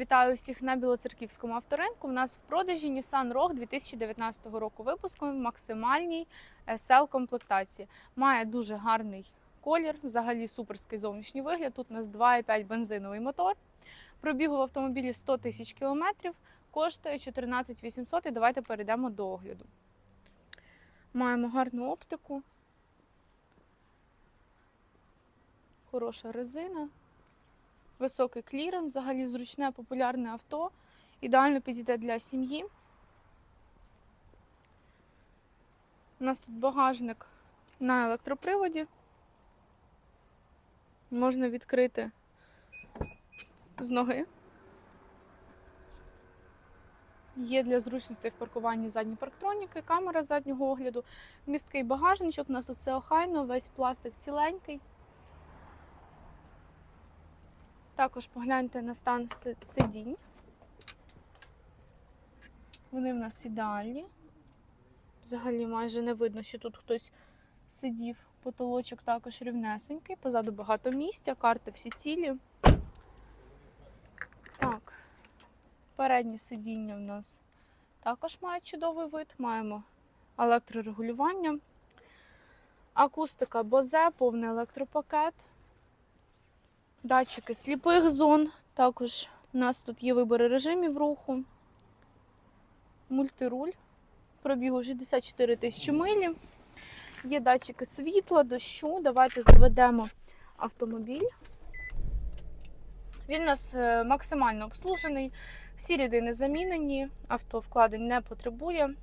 Вітаю всіх на Білоцерківському авторинку. У нас в продажі Nissan Rogue 2019 року випуску в максимальній SL комплектації. Має дуже гарний колір, взагалі суперський зовнішній вигляд. Тут у нас 2,5 бензиновий мотор. Пробігу в автомобілі 100 тисяч кілометрів, коштує 14 800 і давайте перейдемо до огляду. Маємо гарну оптику. Хороша резина. Високий кліренс, взагалі зручне популярне авто. Ідеально підійде для сім'ї. У нас тут багажник на електроприводі. Можна відкрити з ноги. Є для зручності в паркуванні задні парктроніки, камера заднього огляду, місткий багажничок. У нас тут все охайно, весь пластик ціленький. Також погляньте на стан сидінь. Вони в нас ідеальні. Взагалі майже не видно, що тут хтось сидів. Потолочок також рівнесенький. Позаду багато місця, карти всі цілі. Так, переднє сидіння в нас також має чудовий вид. Маємо електрорегулювання. Акустика Бозе, повний електропакет. Датчики сліпих зон. Також у нас тут є вибори режимів руху. Мультируль. Пробігу 64 тисячі милі. Є датчики світла, дощу. Давайте заведемо автомобіль. Він у нас е, максимально обслужений. Всі рядини замінені, авто вкладень не потребує.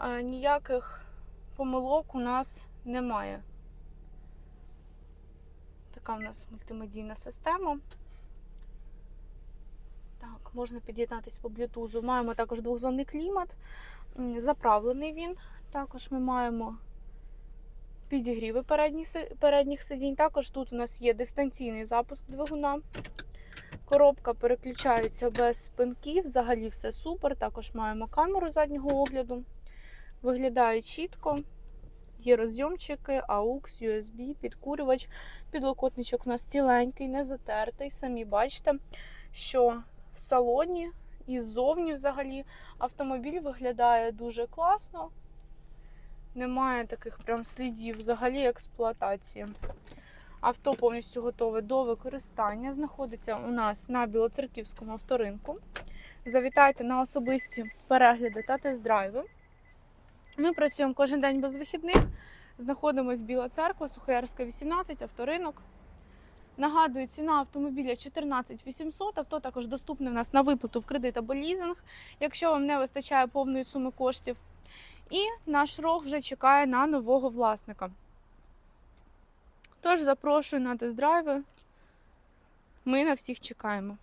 Е, Ніяких помилок у нас немає. Така в нас мультимедійна система. Так, можна під'єднатися по блютузу. Маємо також двохзонний клімат. Заправлений він. Також ми маємо підігріви передніх сидінь. Також тут у нас є дистанційний запуск двигуна. Коробка переключається без спинків. Взагалі все супер. Також маємо камеру заднього огляду. Виглядає чітко. Є розйомчики, AUX, USB, підкурювач. Підлокотничок у нас ціленький, не затертий. Самі бачите, що в салоні і ззовні взагалі автомобіль виглядає дуже класно. Немає таких прям слідів взагалі експлуатації. Авто повністю готове до використання. Знаходиться у нас на Білоцерківському авторинку. Завітайте на особисті перегляди та тест-драйви. Ми працюємо кожен день без вихідних. Знаходимось Біла церква, Сухоярська, 18, авторинок. Нагадую, ціна автомобіля 14 800. Авто також доступне в нас на виплату в кредит або лізинг, якщо вам не вистачає повної суми коштів. І наш рог вже чекає на нового власника. Тож запрошую на тест-драйви. Ми на всіх чекаємо.